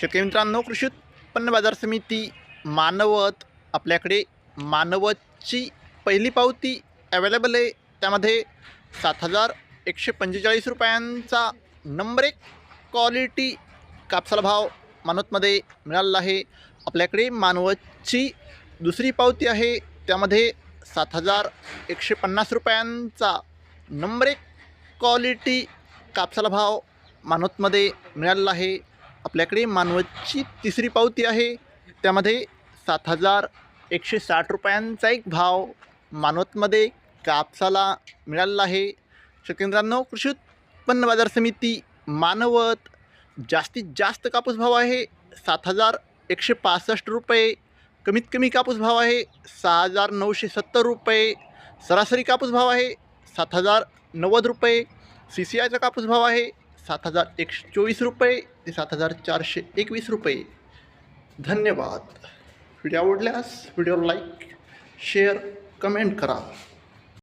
शेतकरी मित्रांनो कृषी उत्पन्न बाजार समिती मानवत आपल्याकडे मानवतची पहिली पावती अवेलेबल आहे. त्यामध्ये सात हजार एकशे पंचेचाळीस रुपयांचा नंबर एक क्वालिटी कापसाला भाव मानवतमध्ये मिळालेला आहे. आपल्याकडे मानवतची दुसरी पावती आहे. त्यामध्ये सात हजार एकशे पन्नास रुपयांचा नंबर एक क्वालिटी कापसाला भाव मानवतमध्ये मिळालेला आहे. आपल्याकडे मानवतची तिसरी पावती आहे. त्यामध्ये सात हजार एकशे साठ रुपयांचा एक भाव मानवतमध्ये कापसाला मिळालेला आहे. शेतकऱ्यांनो कृषी उत्पन्न बाजार समिती मानवत जास्तीत जास्त कापूस भाव आहे. सात हजार एकशे पासष्ट रुपये. कमीत कमी कापूस भाव आहे सहा हजार नऊशे सत्तर रुपये. सरासरी कापूस भाव आहे सात हजार नव्वद रुपये. सी सी आयचा कापूस भाव आहे सात हजार एकशे चोवीस रुपये. ते सात हजार चारशे एकवीस रुपये. धन्यवाद. व्हिडिओ आवडल्यास व्हिडिओ लाईक शेअर कमेंट करा.